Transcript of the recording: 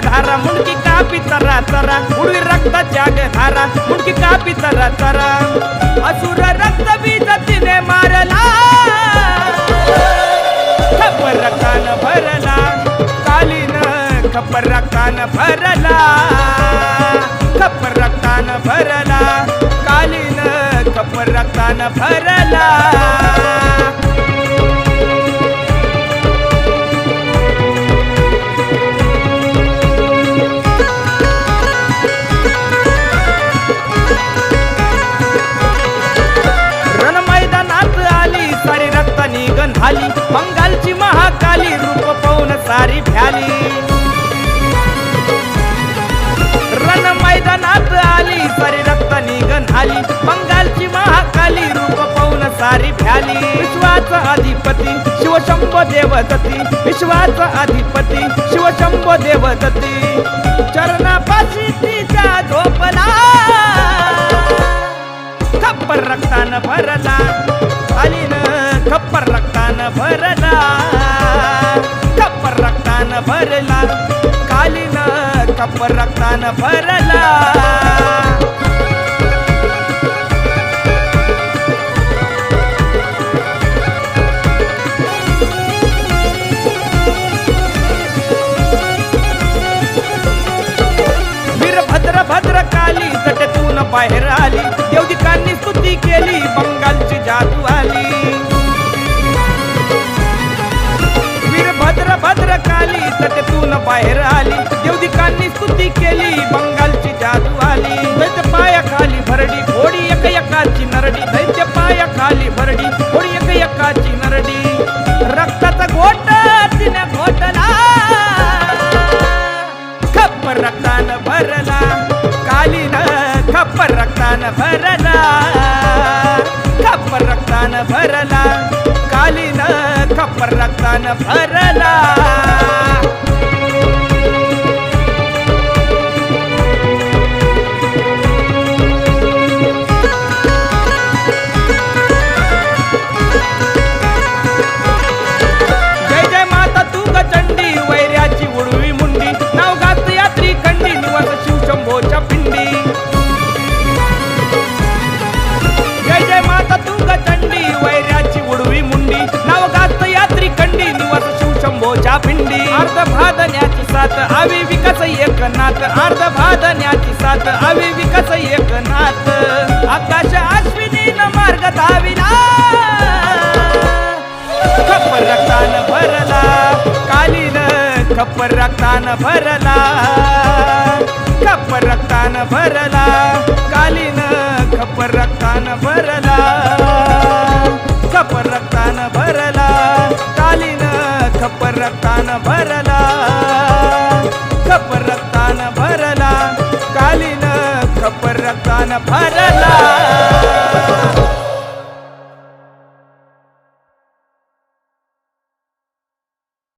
धारा मुंडकी कापी तरा तरा उडवी रक्ताच्या ग धारा मुंडकी कापी तरा तरा असुर रक्त बीज तिने मारला. खपर कान भरला. कालीन खपर कान भरला. खपर कान भरला. कालीन खपर कान भरला. निघन झाली बंगालची महाकाली रूप पाहून सारी भ्याली. विश्वाचा अधिपती शिवशंभो देवदती विश्वाचा अधिपती शिवशंभो देवदती चरणापाशी तिचा झोपला. खप्पर रक्तान भरला. आली न खप्पर रक्तान भरला. खप्पर रक्तान भरला. कालीनं खप्पर रक्तान भरला. बाहेर आली. देवदिकांनी स्तुती केली बंगालची जादू आली. वीरभद्र भद्र काली तटेतून बाहेर आली. देवदिकांनी स्तुती केली बंगालची जादू आली. दैत्य पायाखाली भरडी घोडी एक एकाची नरडी. दैत्य पायाखाली भरडी घोडी एक एकाची नरडी. रक्ताचा घोट तिने घोटला. खप्पर रक्तानं भरला. खप्पर रक्तान भरला खप्पर रक्तान भरला कालीन खप्पर रक्तान भरला सात साथ आवी एक नाथ अर्ध भादण्याची सात आवी विकस एक नाथ आकाश अश्विनी मार्ग धाविला. खप्पर रक्तानं भरला. कालीन खप्पर रक्तानं भरला. खप्पर रक्तानं भरला. कालीन खप्पर रक्तानं भरला. खप्पर रक्तानं भरला. कालीन खप्पर रक्तानं भरला. हरला